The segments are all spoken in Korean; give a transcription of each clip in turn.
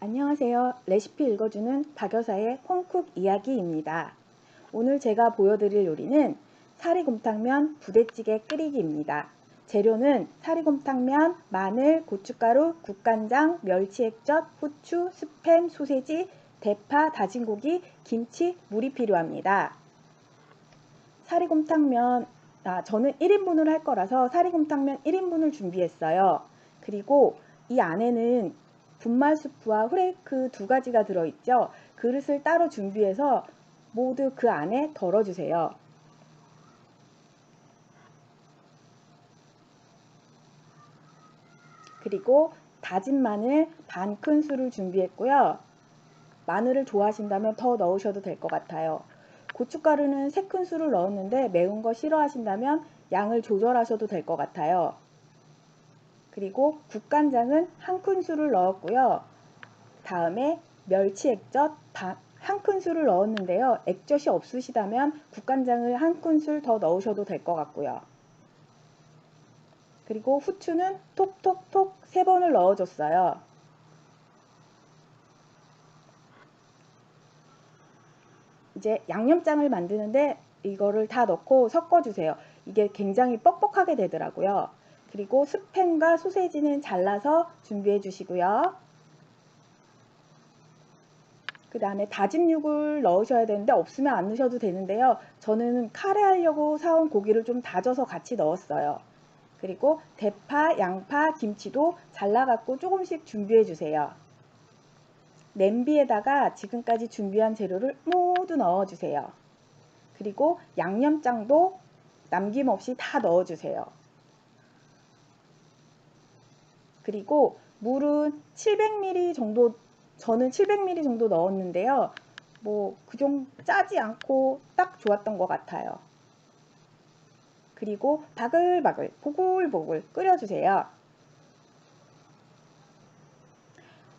안녕하세요. 레시피 읽어주는 박여사의 홈쿡 이야기입니다. 오늘 제가 보여드릴 요리는 사리곰탕면 부대찌개 끓이기입니다. 재료는 사리곰탕면, 마늘, 고춧가루, 국간장, 멸치액젓, 후추, 스팸, 소세지, 대파, 다진 고기, 김치, 물이 필요합니다. 사리곰탕면, 아, 저는 1인분을 할 거라서 사리곰탕면 1인분을 준비했어요. 그리고 이 안에는 분말 수프와 후레이크 두 가지가 들어있죠. 그릇을 따로 준비해서 모두 그 안에 덜어주세요. 그리고 다진 마늘 반 큰술을 준비했고요. 마늘을 좋아하신다면 더 넣으셔도 될 것 같아요. 고춧가루는 3큰술을 넣었는데 매운 거 싫어하신다면 양을 조절하셔도 될 것 같아요. 그리고 국간장은 한 큰술을 넣었고요. 다음에 멸치 액젓 한 큰술을 넣었는데요. 액젓이 없으시다면 국간장을 한 큰술 더 넣으셔도 될 것 같고요. 그리고 후추는 톡톡톡 세 번을 넣어줬어요. 이제 양념장을 만드는데 이거를 다 넣고 섞어주세요. 이게 굉장히 뻑뻑하게 되더라고요. 그리고 스팸과 소세지는 잘라서 준비해 주시고요. 그 다음에 다진 육을 넣으셔야 되는데 없으면 안 넣으셔도 되는데요. 저는 카레 하려고 사온 고기를 좀 다져서 같이 넣었어요. 그리고 대파, 양파, 김치도 잘라갖고 조금씩 준비해 주세요. 냄비에다가 지금까지 준비한 재료를 모두 넣어주세요. 그리고 양념장도 남김없이 다 넣어주세요. 그리고 물은 700ml 정도 저는 700ml 정도 넣었는데요. 뭐그 정도 짜지 않고 딱 좋았던 것 같아요. 그리고 바글바글 보글보글 끓여주세요.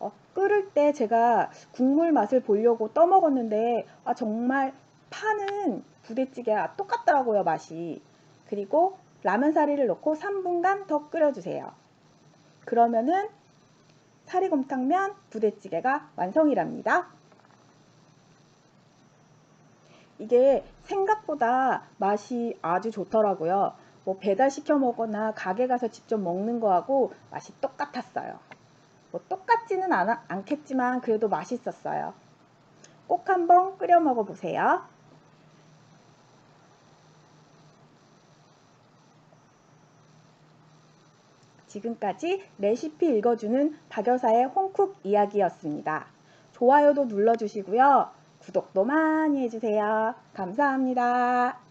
어, 끓을 때 제가 국물 맛을 보려고 떠먹었는데 아 정말 파는 부대찌개가 똑같더라고요 맛이. 그리고 라면 사리를 넣고 3분간 더 끓여주세요. 그러면은 사리곰탕면 부대찌개가 완성이랍니다. 이게 생각보다 맛이 아주 좋더라고요. 뭐 배달 시켜 먹거나 가게 가서 직접 먹는 거하고 맛이 똑같았어요. 뭐 똑같지는 않, 않겠지만 그래도 맛있었어요. 꼭 한번 끓여 먹어 보세요. 지금까지 레시피 읽어주는 박여사의 홈쿡 이야기였습니다. 좋아요도 눌러주시고요. 구독도 많이 해주세요. 감사합니다.